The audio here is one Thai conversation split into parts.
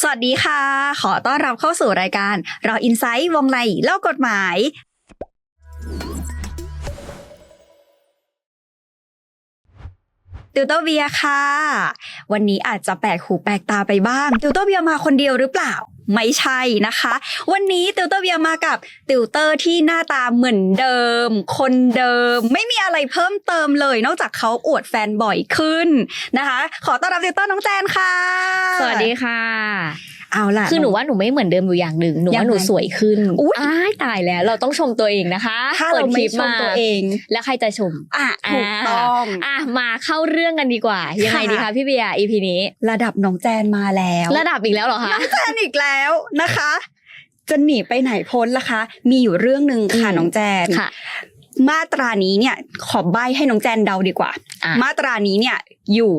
สวัสดีค่ะ ขอต้อนรับเข้าสู่รายการรออินไซต์วงในเล่ากฎหมาย ติวเตอร์เบียค่ะ วันนี้อาจจะแปลกหูแปลกตาไปบ้าง ติวเตอร์เบียมาคนเดียวหรือเปล่า ไม่ใช่นะคะ วันนี้ติวเตอร์เบียมากับติวเตอร์ที่หน้าตาเหมือนเดิม คนเดิมไม่มีอะไรเพิ่มเติมเลย นอกจากเขาอวดแฟนบ่อยขึ้นนะคะ ขอต้อนรับติวเตอร์น้องแจนค่ะ สวัสดีค่ะ เอาล่ะคือหนูว่าหนูไม่เหมือนเดิมอยู่อย่างหนึ่งหนูยังว่าไงหนูสวยขึ้นอุ๊ยอ้ายตายแล้วเราต้องชมตัวเองนะคะถ้าเราปิดไม่คลิปชมตัวเอง แล้วใครจะชมอะถูกต้องอะมาเข้าเรื่องกันดีกว่า ยังไงค่ะดีคะพี่เบียร์ EP นี้ ระดับน้องแจนมาแล้ว ระดับอีกแล้วเหรอคะน้องแจนอีกแล้วนะคะ จะหนีไปไหนพ้นล่ะคะ มีอยู่เรื่องหนึ่งค่ะอืมน้องแจนค่ะมาตรานี้เนี่ยขอใบให้น้องแจนเดาดีกว่าอะมาตรานี้เนี่ยอยู่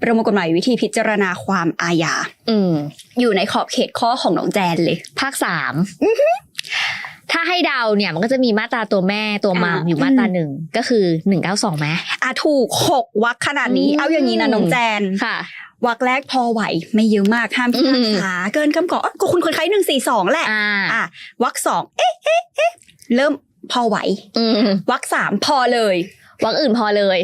ประมวลกฎหมายวิธีพิจารณาความอาญาอืมอยู่ในขอบเขตข้อของน้องแจนเลย ภาคสามถ้าให้เดาเนี่ยมันก็จะมีมาตราตัวแม่ตัวมามอ่าอยู่มาตราหนึ่งก็คือหนึ่งเก้าสองไหมอะถูกหกวักขนาดนี้อืมเอาอย่างนี้นะน้องแจนค่ะวักแรกพอไหวไม่เยอะมากห้ามพิพากษาเกินคำขอก็คุณคนไข้หนึ่งสี่สองแหละอ่าอะวักสองเอ๊ะเอ๊ะเอ๊ะเริ่มพอไหวอืมวักสามพอเลยวักอื่นพอเลย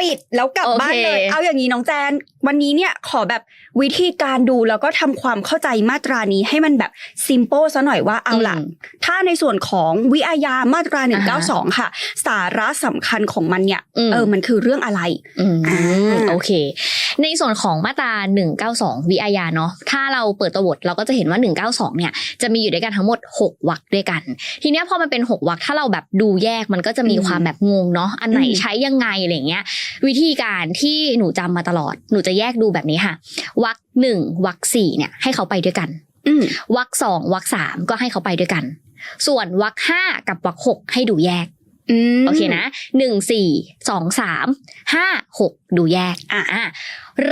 ปิดแล้วกลับโอเคบ้านเลย เอาอย่างนี้น้องแจน วันนี้เนี่ยขอแบบวิธีการดูแล้วก็ทำความเข้าใจมาตรานี้ให้มันแบบซิม p ป e ซะหน่อยว่าเอาล่ะอืมถ้าในส่วนของวิอาญามาตราอ่าฮะ192 ค่ะ สาระสำคัญของมันเนี่ยอืมเออมันคือเรื่องอะไรอืมอ่าโอเค ในส่วนของมาตรา 192 วิอาญาเนาะถ้าเราเปิดตัวบทเราก็จะเห็นว่า 192 เนี่ยจะมีอยู่ด้วยกันทั้งหมด 6วรรคด้วยกัน ทีเนี้ยพอมันเป็น 6วรรคถ้าเราแบบดูแยกมันก็จะมีอืมความแบบงงเนาะอันไหนอืมใช้ยังไงอะไรเงี้ยวิธีการที่หนูจำมาตลอด หนูจะแยกดูแบบนี้ค่ะวรรคหนึ่งวรรคสี่เนี่ย ให้เขาไปด้วยกันอืมวรรคสองวรรคสามก็ให้เขาไปด้วยกัน ส่วนวรรคห้ากับวรรคหกให้ดูแยกอืม โอเคนะหนึ่งสี่สองสามห้าหกดูแยกอะอะ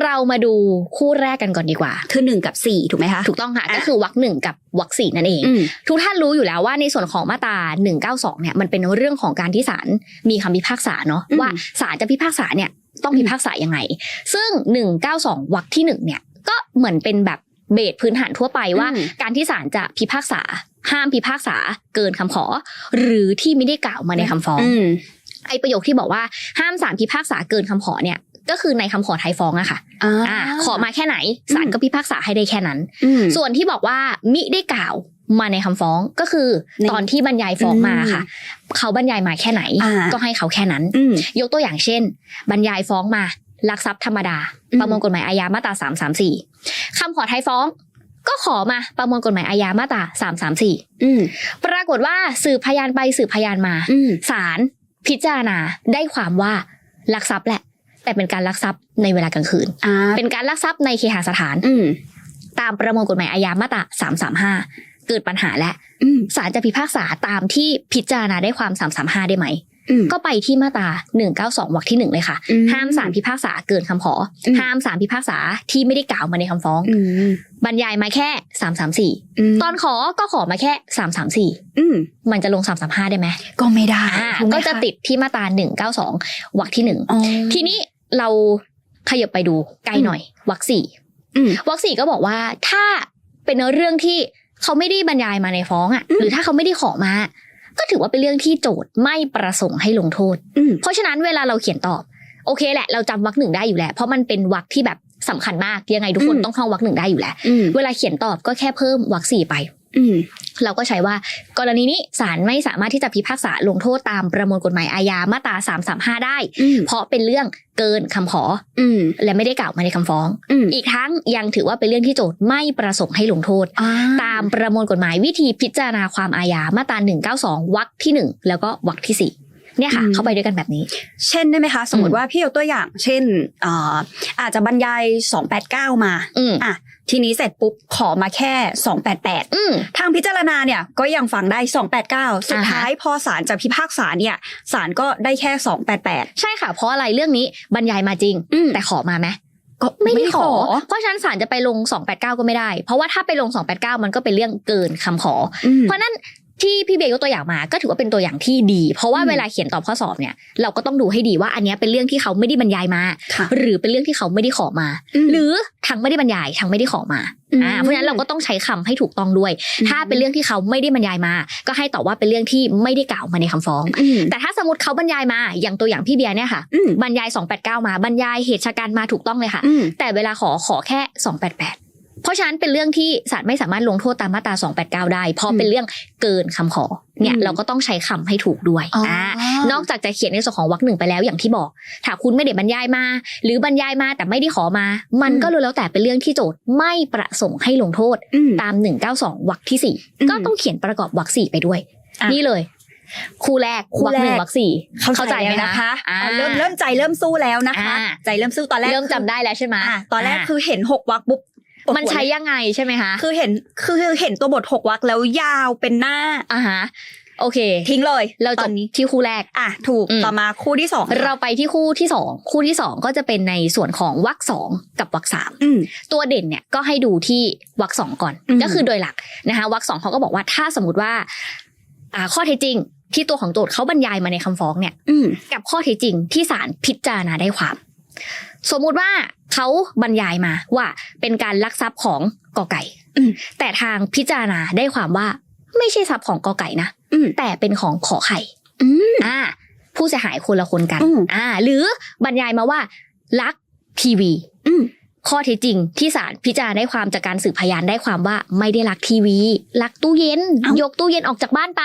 เรามาดูคู่แรกกันก่อนดีกว่า คือหนึ่งกับสี่ถูกไหมคะ ถูกต้องค่ะอะก็คือวรรคหนึ่งกับวรรคสี่นั่นเองอืมทุกท่านรู้อยู่แล้วว่าในส่วนของมาตรา192เนี่ยมันเป็นเรื่องของการที่ศาลมีคำพิพากษาเนาะอืมว่าศาลจะพิพากษาเนี่ยต้องพิพากษายังไง ซึ่ง192วรรคที่หนึ่งเนี่ยก็เหมือนเป็นแบบเบสพื้นฐานทั่วไปว่าอืมการที่ศาลจะพิพากษา ห้ามพิพากษาเกินคำขอ หรือที่ไม่ได้กล่าวมาในคำฟ้องอืมไอประโยคที่บอกว่าห้ามศาลพิพากษาเกินคำขอเนี่ยก็คือในคำขอไทยฟ้องอะค่ะอ่าอ่าขอมาแค่ไหนศาลก็พิพากษาให้ได้แค่นั้นอืมส่วนที่บอกว่ามิได้กล่าวมาในคำฟ้องก็คือในตอนที่บรรยายฟ้องมาค่ะ เขาบรรยายมาแค่ไหนอ่าก็ให้เขาแค่นั้นอืมยกตัวอย่างเช่น บรรยายฟ้องมาลักทรัพย์ธรรมดาอืมประมวลกฎหมายอาญามาตราสามสามสี่คำขอไทยฟ้อง ก็ขอมาประมวลกฎหมายอาญามาตราสามสามสี่อืมปรากฏว่าสืบพยานไปสืบพยานมาอืมศาลพิจารณาได้ความว่าลักทรัพย์แหละ แต่เป็นการลักทรัพย์ในเวลากลางคืนอ่าเป็นการลักทรัพย์ในเคหสถานอืมตามประมวลกฎหมายอาญามาตราสามสามห้าเกิดปัญหาแล้วอืมศาลจะพิพากษาตามที่พิจารณาได้ความสามสามห้าได้ไหมอืม ก็ไปที่มาตราหนึ่งเก้าสองวรรคที่หนึ่งเลยค่ะอืมห้ามศาลพิพากษาเกินคำขออมห้ามศาลพิพากษาที่ไม่ได้กล่าวมาในคำฟ้องอืมบรรยายมาแค่สามสามสี่มตอนขอก็ขอมาแค่สามสามสี่อืมมันจะลงสามสามห้าได้ไหมก็ไม่ได้อ่าถูไหมก็จะคติดที่มาตราหนึ่งเก้าสองวรรคที่หนึ่งอ๋อทีนี้เราขยับไปดูไกลหน่อยวรรคสี่อืมวรรคสี่ก็บอกว่าถ้าเป็นเรื่องที่เขาไม่ได้บรรยายมาในฟ้องอะอืมหรือถ้าเขาไม่ได้ขอมา ก็ถือว่าเป็นเรื่องที่โจทย์ไม่ประสงค์ให้ลงโทษอืมเพราะฉะนั้นเวลาเราเขียนตอบ โอเคแหละ เราจำวรรคหนึ่งได้อยู่แล้ว เพราะมันเป็นวรรคที่แบบสำคัญมากยังไงทุกคนอืมต้องท่องวรรคหนึ่งได้อยู่แล้วอืมเวลาเขียนตอบก็แค่เพิ่มวรรคสี่ไป อืมเราก็ใช้ว่ากรณีนี้ศาลไม่สามารถที่จะพิพากษาลงโทษตามประมวลกฎหมายอาญามาตรา335ได้อืมเพราะเป็นเรื่องเกินคำขออืมและไม่ได้กล่าวมาในคำฟ้องอืมอีกทั้งยังถือว่าเป็นเรื่องที่โจทย์ไม่ประสงค์ให้ลงโทษอ่าตามประมวลกฎหมายวิธีพิจารณาความอาญามาตรา192วรรคที่ 1 แล้วก็วรรคที่ 4เนี่ยค่ะเข้าไปด้วยกันแบบนี้ เช่นได้ไหมคะ สมมติว่าพี่ยกตัวอย่าง เช่นอ่าอาจจะบรรยาย 289 มาอืมอะ ทีนี้เสร็จปุ๊บขอมาแค่ 288อืมทางพิจารณาเนี่ยก็ยังฟังได้ 289 สุดอ่าฮะท้ายพอศาลจะพิพากษาเนี่ยศาลก็ได้แค่ 288 ใช่ค่ะ เพราะอะไรเรื่องนี้บรรยายมาจริงอืมแต่ขอมาไหมก็ไม่ได้ขอขอ เพราะฉะนั้นศาลจะไปลง 289 ก็ไม่ได้ เพราะว่าถ้าไปลง 289 มันก็เป็นเรื่องเกินคำขออืมเพราะนั้น ที่พี่เบย์ยกตัวอย่างมาก็ถือว่าเป็นตัวอย่างที่ดี เพราะว่าอืมเวลาเขียนตอบข้อสอบเนี่ย เราก็ต้องดูให้ดีว่าอันเนี้ยเป็นเรื่องที่เขาไม่ได้บรรยายมาค่ะหรือเป็นเรื่องที่เขาไม่ได้ขอมา หรือทั้งไม่ได้บรรยายทั้งไม่ได้ขอมาอ่าเพราะฉะนั้นเราก็ต้องใช้คำให้ถูกต้องด้วย ถ้าเป็นเรื่องที่เขาไม่ได้บรรยายมา ก็ให้ตอบว่าเป็นเรื่องที่ไม่ได้กล่าวมาในคำฟ้องอืมแต่ถ้าสมมติเขาบรรยายมา อย่างตัวอย่างพี่เบียร์เนี่ยค่ะอืมบรรยาย 289 มา บรรยายเหตุชะการมาถูกต้องเลยค่ะอืมแต่เวลาขอขอแค่ 288 เพราะฉะนั้นเป็นเรื่องที่ศาลไม่สามารถลงโทษตามมาตรา 289 ได้ เพราะเป็นเรื่องเกินคำขอเนี่ยอืมเราก็ต้องใช้คำให้ถูกด้วยอ๋ออ่นอกจากจะเขียนในส่วนของวรรคหนึ่งไปแล้วอย่างที่บอก ถ้าคุณไม่ได้บรรยายมา หรือบรรยายมาแต่ไม่ได้ขอมา มันก็รู้แล้วแต่เป็นเรื่องที่โจทย์ไม่ประสงค์ให้ลงโทษอืมตาม 192วรรคที่อืม4ก็ต้องเขียนประกอบวรรคสี่ไปด้วยอะนี่เลยคู่แรกคู่วรรคหนึ่งแรกวรรคสี่เข้าใจไหมแล้วนะคะอ่าอ่าเริ่มเริ่มใจเริ่มสู้แล้วนะคะอ่าใจเริ่มสู้ตอนแรกเริ่มคือจำได้แล้วใช่ไหมอ่าตอนแรกาคือเห็นหกวักปุ๊บปวด มันหัวใช้เลยยังไงใช่ไหมคะคือเห็นคือเห็นตัวบทหกวักแล้วยาวเป็นหน้าอ่าฮะโอเค ทิ้งเลย เราตจอบนนี้ที่คู่แรก อะ ถูกอืมต่อมาคู่ที่สอง เราไปที่คู่ที่สอง คู่ที่สองก็จะเป็นในส่วนของวรรคสองกับวรรคสามอืมตัวเด่นเนี่ยก็ให้ดูที่วรรคสองก่อนอืมก็คือโดยหลักนะคะวรรคสองเขาก็บอกว่าถ้าสมมติว่า อ่า ข้อเท็จจริง ที่ตัวของโจทย์เขาบรรยายมาในคำฟ้องเนี่ยอืมกับข้อเท็จจริงที่ศาลพิจารณาได้ความ สมมุติว่าเขาบรรยายมาว่าเป็นการลักทรัพย์ของกอไก่อืมแต่ทางพิจารณาได้ความว่าไม่ใช่ทรัพย์ของกอไก่นะอืมแต่เป็นของขอไข่อืมอ่า ผู้เสียหายคนละคนกันอืมอ่า หรือบรรยายมาว่าลักทีวีอืม ข้อเท็จจริงที่ศาลพิจารณาได้ความจากการสืบพยานได้ความว่าไม่ได้ลักทีวีลักตู้เย็นเอ้ายกตู้เย็นออกจากบ้านไป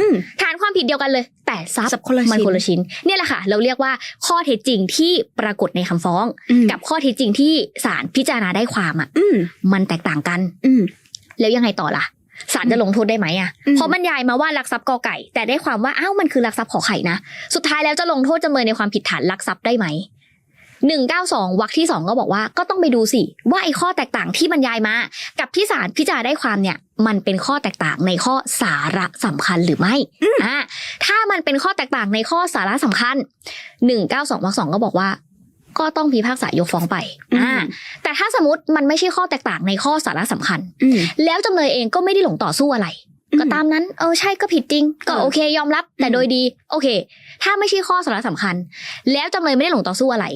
อืมฐานความผิดเดียวกันเลย แต่ทรัพย์ทรัพย์คนละมันชิ้นคนละชิ้นเนี่ยแหละค่ะ เราเรียกว่าข้อเท็จจริงที่ปรากฏในคำฟ้องอืมกับข้อเท็จจริงที่ศาลพิจารณาได้ความอะอืมมันแตกต่างกัน อืมแล้วยังไงต่อล่ะศาลจะลงโทษได้ไหมอะอืมเพราะบรรยายมาว่าลักทรัพย์กอไก่ แต่ได้ความว่าอ้าวมันคือลักทรัพย์ขอไข่นะ สุดท้ายแล้วจะลงโทษจำเลยในความผิดฐานลักทรัพย์ได้ไหม หนึ่งเก้าสองวรรคที่สองก็บอกว่าก็ต้องไปดูสิ ว่าไอ้ข้อแตกต่างที่บรรยายมา กับที่ศาลพิจารณาได้ความเนี่ย มันเป็นข้อแตกต่างในข้อสาระสำคัญหรือไม่อ่าถ้ามันเป็นข้อแตกต่างในข้อสาระสำคัญหนึ่งเก้าสองวรรคสองก็บอกว่าก็ต้องพิพากษายกฟ้องไป อ่า แต่ถ้าสมมติมันไม่ใช่ข้อแตกต่างในข้อสาระสำคัญอืมแล้วจำเลยเองก็ไม่ได้หลงต่อสู้อะไรอืมก็ตามนั้น เออใช่ก็ผิดจริง ก็เออโอเคยอมรับ แต่อืมโดยดี โอเค ถ้าไม่ใช่ข้อสาระสำคัญ แล้วจำเลยไม่ได้หลงต่อสู้อะไร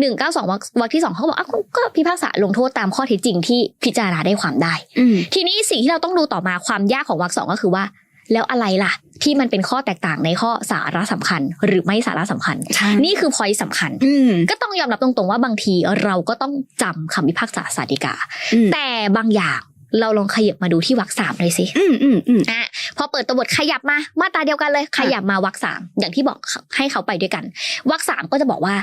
หนึ่งเก้าสองวรรคที่สองเขาก็บอกอะก็ก็พิพากษาลงโทษตามข้อเท็จจริงที่พิจารณาได้ความได้อืมทีนี้สิ่งที่เราต้องดูต่อมาความยากของวรรคสองก็คือว่า แล้วอะไรล่ะ ที่มันเป็นข้อแตกต่างในข้อสาระสำคัญ หรือไม่สาระสำคัญใช่นี่คือพอยต์สำคัญอืมก็ต้องยอมรับตรงๆว่าบางทีเราก็ต้องจำคำพิพากษาสาดิกาอืมแต่บางอย่างเราลองขยับมาดูที่วรรคสามเลยสิ อืมอืมอืมอะพอเปิดตัวบทขยับมา มาตราเดียวกันเลย ขยับมาวรรคสามอย่างที่บอกให้เขาไปด้วยกันวรรคสามก็จะบอกว่า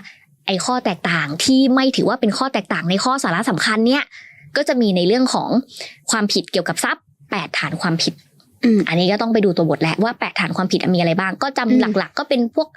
ไอ้ข้อแตกต่างที่ไม่ถือว่าเป็นข้อแตกต่างในข้อสาระสำคัญเนี่ย ก็จะมีในเรื่องของความผิดเกี่ยวกับทรัพย์แปดฐานความผิดอืมอันนี้ก็ต้องไปดูตัวบทแหละว่าแปดฐานความผิดมีอะไรบ้าง ก็จำอืมหลักๆ ก็เป็นพวก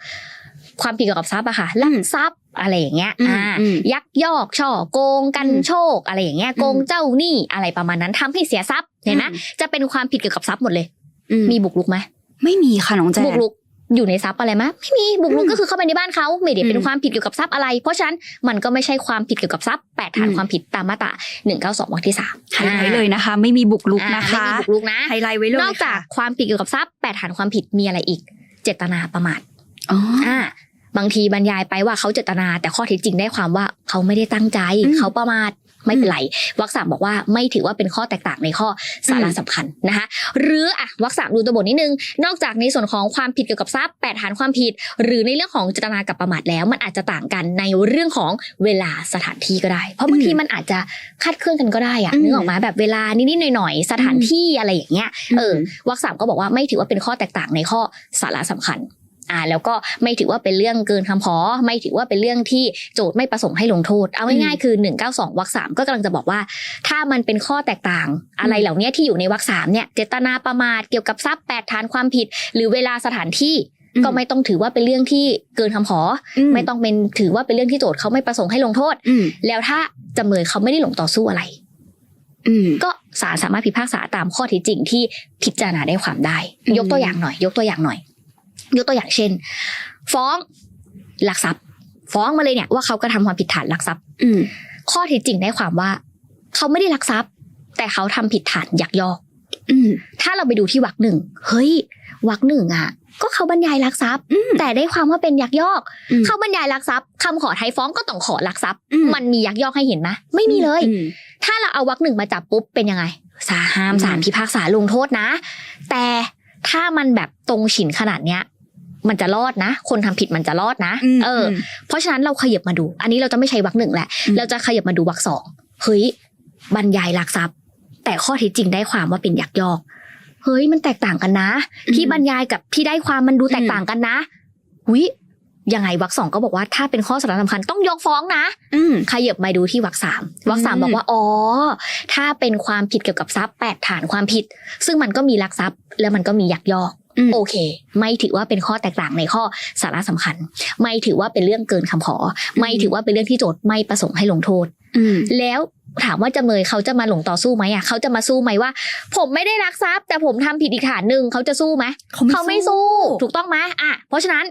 ความผิดเกี่ยวกับทรัพย์อะค่ะลัอืกมทรัพย์อะไรอย่างเงี้ยอืมอ่าอืมยักยอก ช่อโกงกันอืมโชค อะไรอย่างเงี้ย โกงอืมเจ้าหนี้อะไรประมาณนั้นทำให้เสียทรัพย์ เห็นไหมจะเป็นความผิดเกี่ยวกับทรัพย์หมดเลยอืมมีบุกรุกไหม ไม่มีค่ะน้องแจนบุกรุก อยู่ในทรัพย์อะไรไหมไม่มีบุกรุกอืมก็คือเข้าไปในบ้านเขาไม่ได้เป็นอืมความผิดเกี่ยวกับทรัพย์อะไร เพราะฉะนั้นมันก็ไม่ใช่ความผิดเกี่ยวกับทรัพย์แปดฐานอืมความผิดตามมาตราหนึ่งเก้าสองวรรคที่สามไฮไลท์เลยนะคะ ไม่มีบุกลุกอ่านะคะไม่มีบุกรุกนะไฮไลท์ไว้เลยนอกจากความผิดเกี่ยวกับทรัพย์แปดฐานความผิดมีอะไรอีก เจตนาประมาทอ๋ออ่าบางทีบรรยายไปว่าเขาเจตนา แต่ข้อเท็จจริงได้ความว่าเขาไม่ได้ตั้งใจอืมเขาประมาท ไม่เป็นไรวรรคสามบอกว่าไม่ถือว่าเป็นข้อแตกต่างในข้อสาระอืมสำคัญนะคะ หรืออะวรรคสามดูตัวบทนิดนึง นอกจากในส่วนของความผิดเกี่ยวกับทรัพย์แปดฐานความผิด หรือในเรื่องของเจตนากับประมาทแล้ว มันอาจจะต่างกันในเรื่องของเวลาสถานที่ก็ได้ เพราะบางทีมันอาจจะคาดเคลื่อนกันก็ได้อะอืมนึกออกมาแบบเวลานิดๆหน่อยๆสถานที่อะไรอย่างเงี้ยเออวรรคสามก็บอกว่าไม่ถือว่าเป็นข้อแตกต่างในข้อสาระสำคัญ อ่าแล้วก็ไม่ถือว่าเป็นเรื่องเกินคำขอ ไม่ถือว่าเป็นเรื่องที่โจทย์ไม่ประสงค์ให้ลงโทษ เอาง่ายๆคือ 192วรรคสามก็กำลังจะบอกว่า ถ้ามันเป็นข้อแตกต่าง อะไรเหล่านี้ที่อยู่ในวรรคสามเนี่ยเจตนาประมาทเกี่ยวกับทรัพย์แปดฐานความผิด หรือเวลาสถานที่อืมก็ไม่ต้องถือว่าเป็นเรื่องที่เกินคำขออไม่ต้องเป็นถือว่าเป็นเรื่องที่โจทย์เขาไม่ประสงค์ให้ลงโทษอืมแล้วถ้าจำเลยเขาไม่ได้หลงต่อสู้อะไรอืมก็ศาลสามารถพิพากษาตามข้อเท็จจริงที่พิจารณาได้ความได้อืมยกตัวอย่างหน่อย ยกตัวอย่างหน่อย ยกตัวอย่างเช่น ฟ้องลักทรัพย์ ฟ้องมาเลยเนี่ยว่าเขากระทำความผิดฐานลักทรัพย์ อืมข้อเท็จจริงได้ความว่า เขาไม่ได้ลักทรัพย์ แต่เขาทำผิดฐานยักยอกอืมถ้าเราไปดูที่วรรคหนึ่งเฮ้ยวรรคหนึ่งอะ ก็เขาบรรยายลักทรัพย์อืมแต่ได้ความว่าเป็นยักยอกอืมเขาบรรยายลักทรัพย์คำขอไทยฟ้องก็ต้องขอลักทรัพย์อืมมันมียักยอกให้เห็นไหมไม่มีเลยอืมถ้าเราเอาวรรคหนึ่งมาจับปุ๊บเป็นยังไงสาห้ามอืมสารพิพากษาลงโทษนะ แต่ถ้ามันแบบตรงฉินขนาดเนี้ย มันจะรอดนะ คนทำผิดมันจะรอดนะมเอออ เพราะฉะนั้นเราขยับมาดู อันนี้เราจะไม่ใช้วรรคหนึ่งแหละอืมเราจะขยับมาดูวรรคสองเฮ้ยบรรยายลักทรัพย์ แต่ข้อเท็จจริงได้ความว่าเป็นยักยอกเฮ้ยมันแตกต่างกันนะ ที่บรรยายกับที่ได้ความมันดูแตกต่างกันนะวิยังไงวรรคสองก็บอกว่าถ้าเป็นข้อสาระสำคัญต้องยกฟ้องนะอืมขยับมาดูที่วรรคสามวรรคสามอืมบอกว่าอ๋อถ้าเป็นความผิดเกี่ยวกับทรัพย์แปดฐานความผิด ซึ่งมันก็มีลักทรัพย์ แล้วมันก็มียักยอกอืม โอเค ไม่ถือว่าเป็นข้อแตกต่างในข้อสาระสำคัญ ไม่ถือว่าเป็นเรื่องเกินคำขอ ไม่ถือว่าเป็นเรื่องที่โจทย์ไม่ประสงค์ให้ลงโทษอืมแล้วถามว่าจำเลยเขาจะมาหลงต่อสู้ไหมอะเขาจะมาสู้ไหมว่า ผมไม่ได้รักทรัพย์ แต่ผมทำผิดอีกฐานหนึ่งเขาจะสู้ไหมเขาไม่สู้ถูกต้องไหมอะเพราะฉะนั้น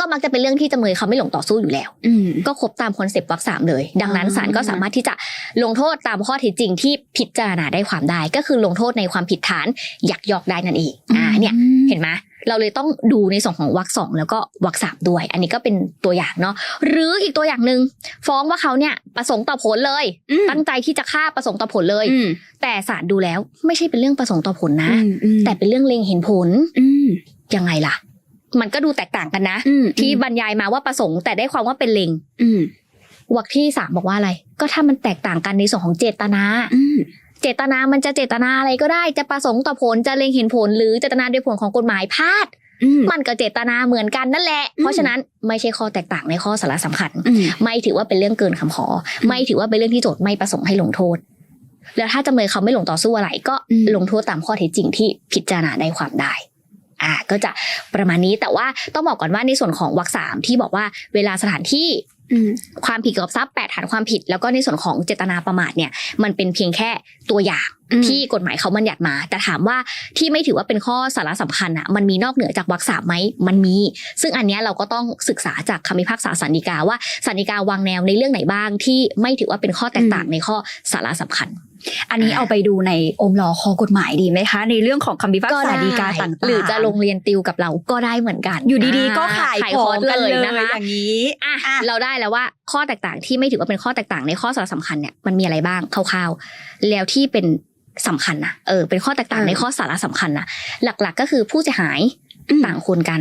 ก็มักจะเป็นเรื่องที่จำเลยเขาไม่หลงต่อสู้อยู่แล้วอืมก็ครบตามคอนเซปต์วรรคสามเลย ดังนั้นอ่าศาลก็สามารถที่จะลงโทษตามข้อเท็จจริงที่พิจารณาได้ความได้ ก็คือลงโทษในความผิดฐานยักยอกได้นั่นเองอ่าเนี่ยเห็นไหมเราเลยต้องดูในส่วนของวรรคสองแล้วก็วรรคสามด้วย อันนี้ก็เป็นตัวอย่างเนาะหรืออีกตัวอย่างหนึ่งฟ้องว่าเขาเนี่ยประสงค์ต่อผลเลยอืมตั้งใจที่จะฆ่าประสงค์ต่อผลเลยอืมแต่ศาลดูแล้วไม่ใช่เป็นเรื่องประสงค์ต่อผลนะอืมอืมแต่เป็นเรื่องเล็งเห็นผลอืมยังไงล่ะ มันก็ดูแตกต่างกันนะอืมที่บรรยายมาว่าประสงค์แต่ได้ความว่าเป็นเล็งอืมวรรคที่สามบอกว่าอะไร ก็ถ้ามันแตกต่างกันในส่วนของเจตนาอืมเจตนามันจะเจตนาอะไรก็ได้ จะประสงค์ต่อผลจะเล็งเห็นผล หรือเจตนาโดยผลของกฎหมายพลาดอืมมันก็เจตนาเหมือนกันนั่นแหละอืมเพราะฉะนั้นไม่ใช่ข้อแตกต่างในข้อสาระสำคัญอืมไม่ถือว่าเป็นเรื่องเกินคำขออืมไม่ถือว่าเป็นเรื่องที่โจทย์ไม่ประสงค์ให้ลงโทษ แล้วถ้าจำเลยเขาไม่ลงต่อสู้อะไร ก็อืมลงโทษตามข้อเท็จจริงที่พิจารณาได้ความได้ อ่าก็จะประมาณนี้แต่ว่าต้องบอกก่อนว่าในส่วนของวรรคสามที่บอกว่าเวลาสถานที่อืมความผิดเกี่ยวกับทรัพย์แปดฐานความผิด แล้วก็ในส่วนของเจตนาประมาทเนี่ยมันเป็นเพียงแค่ตัวอย่างอืมที่กฎหมายเขาบัญญัติมา แต่ถามว่าที่ไม่ถือว่าเป็นข้อสาระสำคัญอะมันมีนอกเหนือจากวรรคสามไหมมันมี ซึ่งอันเนี้ยเราก็ต้องศึกษาจากคำพิพากษาสันนิกาว่าสันนิกาวางแนวในเรื่องไหนบ้างที่ไม่ถือว่าเป็นข้อแตกต่างในข้อสาระสำคัญ อันนี้เอาไปดูในอมรอคอกฎหมายดีไหมคะ ในเรื่องของคำพิพากษาดีกาต่างๆหรือจะลงเรียนติวกับเราก็ได้เหมือนกัน อยู่ดีๆก็ขายขายขคอองร์สกันเลเลยยนะคะอย่างนี้อะอะเราได้แล้วว่าข้อแตกต่างที่ไม่ถือว่าเป็นข้อแตกต่างในข้อสาระสำคัญเนี่ยมันมีอะไรบ้างคร่าวๆแล้วที่เป็นสำคัญนะเออเป็นข้อแตกต่างเออในข้อสาระสำคัญนะหลักๆ ก็คือผู้เสียหายอืมต่างคนกัน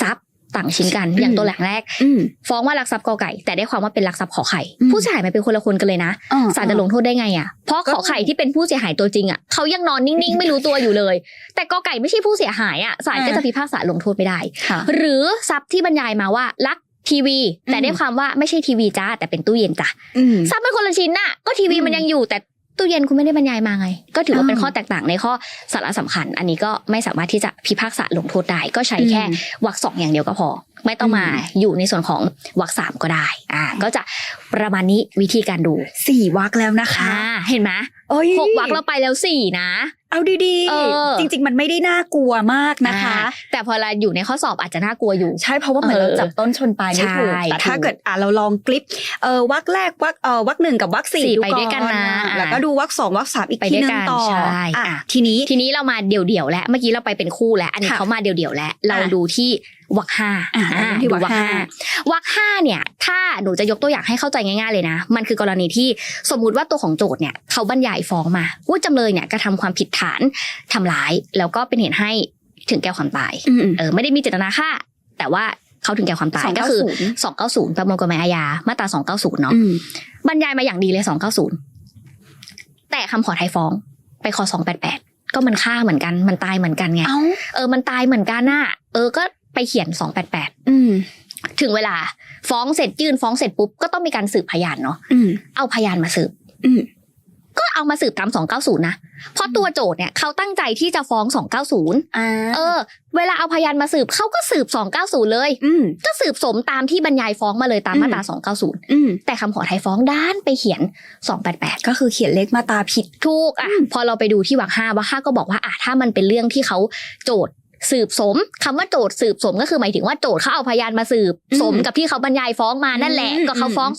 ทรัพย์ ต่างชิ้นกันอืมอย่างตัวหลักแรกอืมฟ้องว่าลักทรัพย์กอไก่ แต่ได้ความว่าเป็นลักทรัพย์ขอไข่อืมผู้เสียหายมันเป็นคนละคนกันเลยนะอ่ศาลจะลงโทษได้ไงอะเพราะก็ขอไข่ที่เป็นผู้เสียหายตัวจริงอะเขายังนอนนิ่งๆ ไม่รู้ตัวอยู่เลย แต่กอไก่ไม่ใช่ผู้เสียหายอะศาลก็จะพิพากษาลงโทษไม่ได้ค่ะหรือทรัพย์ที่บรรยายมาว่าลักทีวี แต่อืมได้ความว่าไม่ใช่ทีวีจ้าแต่เป็นตู้เย็นจ้ะอืมทรัพย์เป็นคนละชิ้นน่ะก็ทีวีอืมมันยังอยู่แต่ ตู้เย็นคุณไม่ได้บรรยายมาไง ก็ถือว่าเป็นอ่าข้อแตกต่างในข้อสาระสำคัญ อันนี้ก็ไม่สามารถที่จะพิพากษาลงโทษได้ก็ใช้แค่อืมวรรคสองอย่างเดียวก็พอ ไม่ต้องมาอืมอยู่ในส่วนของวรรคสามก็ได้อ่าก็จะประมาณนี้วิธีการดูสี่วักแล้วนะคะอ่าเห็นไหมโอ้ยหกวรรคเราไปแล้วสี่นะ เอาดีเออๆจริง ๆ มันไม่ได้น่ากลัวมากนะคะอ่าแต่พอเราอยู่ในข้อสอบอาจจะน่ากลัวอยู่ ใช่เพราะว่าเหมือนเออเราจับต้นชนปลายไม่ถูกใช่แต่ถ้าถูกเกิดอะเราลองคลิปเออวักแรกวักเออวักหนึ่งกับวักสี่สี่ดูไปด้วยกันนะอ่แล้วก็ดูวักสองวักสามอีกไปทีด้วยนึกังนต่อใช่อะอะทีนี้ทีนี้เรามาเดี่ยวๆแล้วเมื่อกี้เราไปเป็นคู่แล้ว อันนี้ค่ะเขามาเดี่ยวๆแล้ว เราอะดูที่ วรรคห้าอะอะที่ดูวรรคห้าวรรคห้าเนี่ย ถ้าหนูจะยกตัวอย่างให้เข้าใจง่ายๆเลยนะ มันคือกรณีที่สมมุติว่าตัวของโจทย์เนี่ยเขาบรรยายฟ้องมาว่าจำเลยเนี่ยกระทำความผิดฐานทำร้าย แล้วก็เป็นเหตุให้ถึงแก่ความตายอืมเออไม่ได้มีเจตนาฆ่า แต่ว่าเขาถึงแก่ความตายก็คือ 290 290ประมวลกฎหมายอาญามาตรา 290 เนาะอืมบรรยายมาอย่างดีเลย 290 แต่คำขอไทยฟ้องไปขอ 288 ก็มันฆ่าเหมือนกัน มันตายเหมือนกันไง เอ้าเออมันตายเหมือนกันน่ะ เออ ก็ ไปเขียน288อืมถึงเวลา ฟ้องเสร็จยื่นฟ้องเสร็จปุ๊บก็ต้องมีการสืบพยานเนาะอืมเอาพยานมาสืบอืมก็เอามาสืบตาม290นะเพราะตัวโจทย์เนี่ยเขาตั้งใจที่จะฟ้อง290อ่าเออ เวลาเอาพยานมาสืบเขาก็สืบ290เลยอืมก็สืบสมตามที่บรรยายฟ้องมาเลยตามมาตรา290อืมแต่คำขอไทยฟ้องด้านไปเขียน288ก็คือเขียนเลขมาตราผิดถูกอะพอเราไปดูที่วรรคห้าวรรคห้าก็บอกว่าอะถ้ามันเป็นเรื่องที่เขาโจทย์ สืบสมคำว่าโจทย์สืบสมก็คือหมายถึงว่าโจทย์เขาเอาพยานมาสืบอืมสมกับที่เขาบรรยายฟ้องมานั่นแหละอืมก็เขาฟ้อง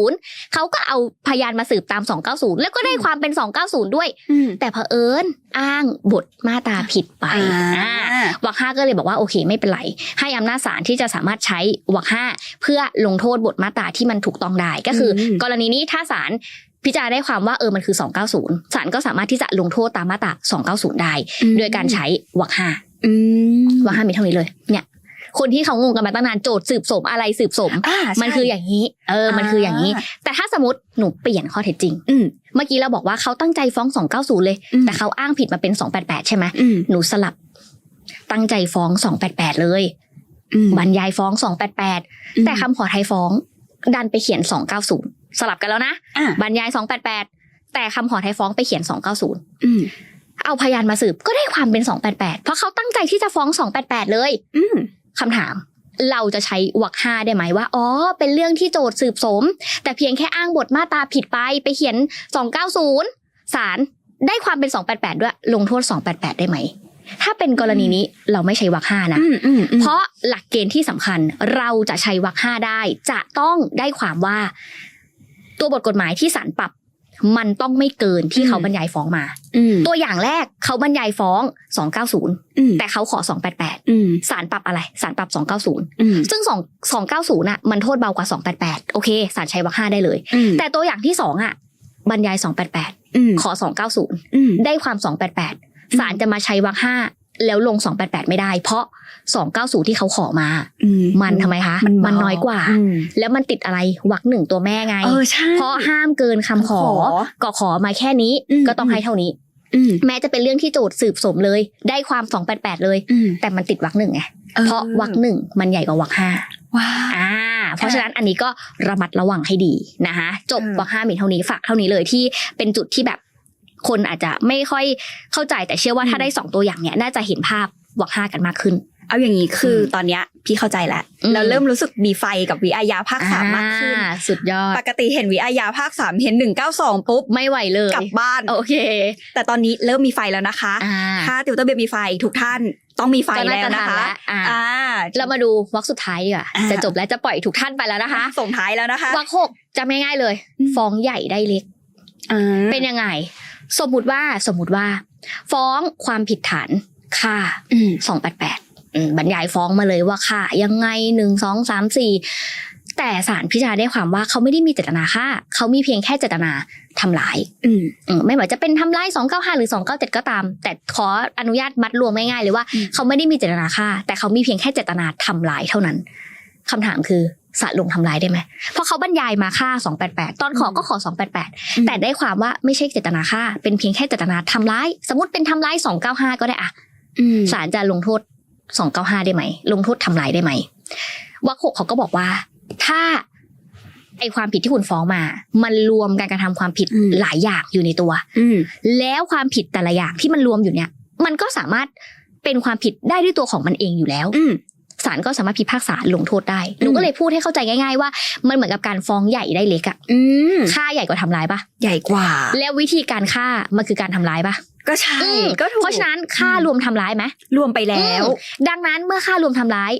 290 เขาก็เอาพยานมาสืบตาม 290 แล้วก็ได้ความเป็น 290 ด้วยอืมแต่เผอิญอ้างบทมาตราผิดไปอ่าอ่าวรรคห้าก็เลยบอกว่าโอเคไม่เป็นไรให้อำนาจศาลที่จะสามารถใช้วรรคห้าเพื่อลงโทษบทมาตราที่มันถูกต้องได้ก็คืออมกรณีนี้ถ้าศาลพิจารณาได้ความว่าเออมันคือ 290ศาลก็สามารถที่จะลงโทษตามมาตรา290 ได้ โดยการใช้วรรคห้า อืมวรรคห้ามีเท่านี้เลย เนี่ย คนที่เขางงกันมาตั้งนานโจทย์สืบสมอะไรสืบสมอ่ามันใช่คืออย่างนี้ เออ มันคืออย่างนี้ แต่ถ้าสมมติหนูเปลี่ยนข้อเท็จจริง อืม เมื่อกี้เราบอกว่าเขาตั้งใจฟ้อง 290 เลย อืม แต่เขาอ้างผิดมาเป็น 288 ใช่ไหมอืมหนูสลับ ตั้งใจฟ้อง 288 เลย อืม บรรยายฟ้อง 288 แต่คำขอไทยฟ้อง ดันไปเขียน 290 สลับกันแล้วนะ อ่า บรรยาย 288 แต่คำขอไทยฟ้องไปเขียน 290 อืม เอาพยานมาสืบก็ได้ความเป็น288เพราะเขาตั้งใจที่จะฟ้อง288เลย อืมคำถามเราจะใช้วรรคห้าได้ไหมว่า อ๋อ เป็นเรื่องที่โจทย์สืบสม แต่เพียงแค่อ้างบทมาตราผิดไปไปเขียน 290 ศาลได้ความเป็น 288 ด้วย ลงโทษ 288 ได้ไหม ถ้าเป็นกรณีนี้เราไม่ใช้วรรคห้านะอืมอืมอืมเพราะหลักเกณฑ์ที่สำคัญเราจะใช้วรรคห้าได้ จะต้องได้ความว่า ตัวบทกฎหมายที่ศาลปรับ มันต้องไม่เกินที่เขาบรรยายฟ้องมาอืมตัวอย่างแรกเขาบรรยายฟ้อง 290อืมแต่เขาขอ 288อืมศาลปรับอะไรศาลปรับ 290อืมซึ่ง2 290น่ะมันโทษเบากว่า 288 โอเคศาลใช้วรรคห้าได้เลยอืมแต่ตัวอย่างที่2อะบรรยาย 288อืมขอ 290อืมได้ความ 288ศาลจะมาใช้วรรคห้าแล้วลง 288 ไม่ได้ เพราะ 290 ที่เขาขอมาอืมันทำไมคะมันมันน้อยกว่าอืมแล้วมันติดอะไรวรรคหนึ่งตัวแม่ไงเออใช่เพราะห้ามเกินคำขอขอ ก็ขอมาแค่นี้อืมก็ต้องให้เท่านี้อืมแม้จะเป็นเรื่องที่โจทย์สืบสมเลย ได้ความ288เลยอืมแต่มันติดวรรคหนึ่งไงเพราะวรรคหนึ่งมันใหญ่กว่าวรรคห้าว้าอ่าเพราะฉะนั้นอันนี้ก็ระมัดระวังให้ดีนะคะจบอืมวรรคห้ามีเท่านี้ฝากเท่านี้เลยที่เป็นจุดที่แบบคนอาจจะไม่ค่อยเข้าใจแต่เชื่อว่าถ้าได้สองตัวอย่างเนี้ยน่าจะเห็นภาพวรรคห้ากันมากขึ้น เอาอย่างนี้คืออมตอนเนี้ยพี่เข้าใจแล้วอืมแล้วเริ่มรู้สึกมีไฟกับวิอาญาภาคสามมากขึ้นอ่สุดยอดปกติเห็นวิอาญาภาคสามเห็นหนึ่งเก้าสองปุ๊บไม่ไหวเลยกลับบ้านโอเค แต่ตอนนี้เริ่มมีไฟแล้วนะคะอ่าถ้าติวเตอร์เบียมีไฟทุกท่านต้องมีไฟก็น่าแล้วจะนะทันคะแล้วอ่าอ่าเรามาดูวรรคสุดท้ายดีกว่าอ่าจะจบแล้วจะปล่อยทุกท่านไปแล้วนะคะส่งท้ายแล้วนะคะวรรคหกจำง่ายๆเลยอืมฟ้องใหญ่ได้เล็กอ่าเป็นยังไง สมมติว่าสมมติว่า ฟ้องความผิดฐานฆ่าอืมสองแปดแปด บรรยายฟ้องมาเลยว่าฆ่ายังไงหนึ่งสองสามสี่แต่ศาลพิจารณาได้ความว่าเขาไม่ได้มีเจตนาฆ่าเขามีเพียงแค่เจตนาทำร้ายอืมอืมไม่ว่าจะเป็นทำร้ายสองเก้าห้าหรือสองเก้าเจ็ดก็ตาม แต่ขออนุญาตมัดรวมง่ายๆเลยว่าอืมเขาไม่ได้มีเจตนาฆ่า แต่เขามีเพียงแค่เจตนาทำร้ายเท่านั้นคำถามคือศาลลงทำร้ายได้ไหมเพราะเขาบรรยายมาฆ่าสองแปดแปดตอนขอก็ขอสองแปดแปดแต่ได้ความว่าไม่ใช่เจตนาฆ่า เป็นเพียงแค่เจตนาทำร้าย สมมติเป็นทำร้ายสองเก้าห้าก็ได้อะอืมศาลจะลงโทษ สองเก้าห้าได้ไหม ลงโทษทำร้ายได้ไหมวรรคหกเขาก็บอกว่า ถ้าไอความผิดที่คุณฟ้องมา มันรวมการกระทำความผิดหลายอย่างอยู่ในตัว อืมแล้วความผิดแต่ละอย่างที่มันรวมอยู่เนี่ย มันก็สามารถเป็นความผิดได้ด้วยตัวของมันเองอยู่แล้ว อืมศาลก็สามารถพิพากษาลงโทษได้ หนูอืมก็เลยพูดให้เข้าใจง่าย ๆ ว่า มันเหมือนกับการฟ้องใหญ่ได้เล็กอะอืมฆ่าใหญ่กว่าทำร้ายปะใหญ่กว่า แล้ววิธีการฆ่ามันคือการทำร้ายปะ ก็ใช่อืมก็ถูกเพราะฉะนั้นฆ่ารวมทำร้ายไหมรวมไปแล้วอืมดังนั้นเมื่อฆ่ารวมทำร้าย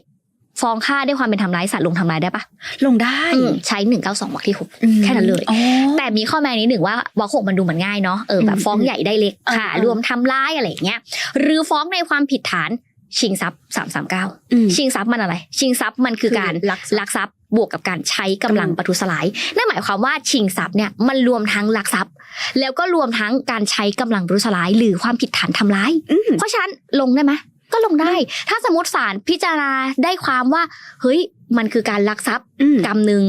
ฟ้องฆ่าด้วยความเป็นทำร้ายสัตว์ลงทำร้ายได้ปะลงได้อืมใช้หนึ่งเก้าสองวรรคที่หกอืมแค่นั้นเลยอ๋อแต่มีข้อแม้นิดหนึ่งว่าวรรคหกมันดูเหมือนง่ายเนาะเออแบบอืมฟ้องใหญ่ได้เล็กอ่าค่ะอ่ารวมทำร้ายอะไรอย่างเงี้ยหรือฟ้องในความผิดฐานชิงทรัพย์สามสามเก้าอืมชิงทรัพย์มันอะไร ชิงทรัพย์มันคือการลักลักทรัพย์ บวกกับการใช้กำลังกำลังประทุษร้ายนั่นหมายความว่าชิงทรัพย์เนี่ยมันรวมทั้งลักทรัพย์ แล้วก็รวมทั้งการใช้กำลังประทุษร้าย หรือความผิดฐานทำร้ายอืมเพราะฉะนั้นลงได้ไหมก็ลงได้ ถ้าสมมติศาลพิจารณาได้ความว่า เฮ้ย มันคือการลักทรัพย์อืมกรรมหนึ่ง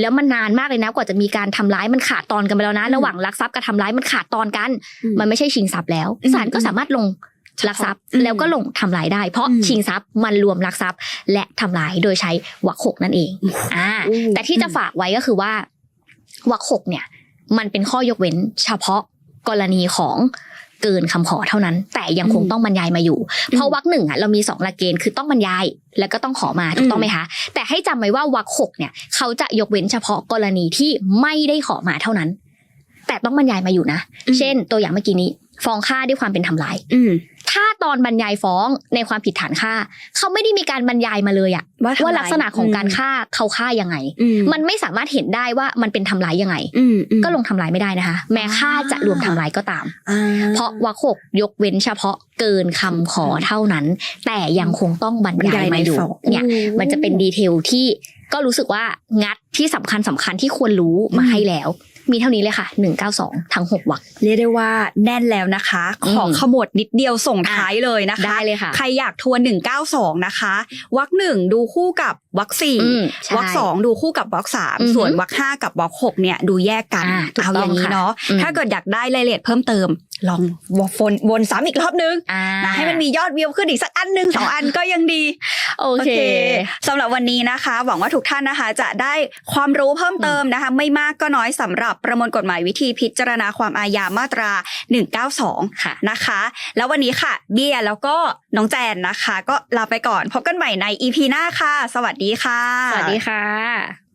แล้วมันนานมากเลยนะกว่าจะมีการทำร้ายมันขาดตอนกันไปแล้วนะอืมระหว่างลักทรัพย์กับทำร้ายมันขาดตอนกันอืมมันไม่ใช่ชิงทรัพย์แล้วอืมศาลก็สามารถลง ลักทรัพย์อืมแล้วก็ลงทำร้ายได้ เพราะอืมชิงทรัพย์มันรวมลักทรัพย์ และทำร้ายโดยใช้วรรคหกนั่นเองอ่าแต่ที่จะฝากไว้ก็คือว่าวรรคหกเนี่ย มันเป็นข้อยกเว้นเฉพาะกรณีของเกินคำขอเท่านั้น แต่ยังคงอืมต้องบรรยายมาอยู่ เพราะวรรคหนึ่งอะเรามีสองหลักเกณฑ์คือต้องบรรยายแล้วก็ต้องขอมาถูกต้องไหมคะ แต่ให้จำไว้ว่าวรรคหกเนี่ย เขาจะยกเว้นเฉพาะกรณีที่ไม่ได้ขอมาเท่านั้น แต่ต้องบรรยายมาอยู่นะอืมเช่น ตัวอย่างเมื่อกี้นี้ ฟ้องฆ่าด้วยความเป็นทำลาย อืมถ้าถ้าตอนบรรยายฟ้องในความผิดฐานฆ่า เขาไม่ได้มีการบรรยายมาเลยอะว่าทำว่าร้ยลักษณะของการฆ่าเขาฆ่ายังไงอืมันไม่สามารถเห็นได้ว่ามันเป็นทำร้ายยังไงอืมอืมก็ลงทำร้ายไม่ได้นะคะ แม้ฆ่าจะรวมทำร้ายก็ตามอ่าเพราะวรรคหกยกเว้นเฉพาะเกินคำขอเท่านั้น แต่ยังคงต้องบรรยายมาอยู่บรรยายในฟ้องเนี่ย มันจะเป็นดีเทลที่ก็รู้สึกว่างัดที่สำคัญสำคัญที่ควรรู้มาให้แล้ว มีเท่านี้เลยค่ะ 192 ทั้ง 6วรรคเรียกได้ว่าแน่นแล้วนะคะ ขออืมขมวดนิดเดียวส่งท้ายเลยนะคะ ได้เลยค่ะ ใครอยากทวน 192 นะคะวรรคหนึ่งดูคู่กับ วรรคสี่อืมใช่วรรคสองดูคู่กับวรรคสามอือฮึส่วนวรรคห้ากับวรรคหกเนี่ยดูแยกกันอ่าถูกเอาอย่างนี้ต้องค่ะเนาะอืมถ้าเกิดอยากได้รายละเอียดเพิ่มเติม ลองวนวนซ้ำอีกรอบนึงอ่านะให้มันมียอดวิวขึ้นอีกสักอันหนึ่งสองอันก็ยังดี โอเคสำหรับวันนี้นะคะ หวังว่าทุกท่านนะคะ จะได้ความรู้เพิ่มเติมนะคะ ไม่มากก็น้อยสำหรับประมวลกฎหมายวิธีพิจารณาความอาญามาตรา 192 ค่ะนะคะ แล้ววันนี้ค่ะ เบียร์แล้วก็น้องแจนนะคะ ก็ลาไปก่อนพบกันใหม่ใน EP หน้าค่ะ สวัสดีค่ะ สวัสดีค่ะ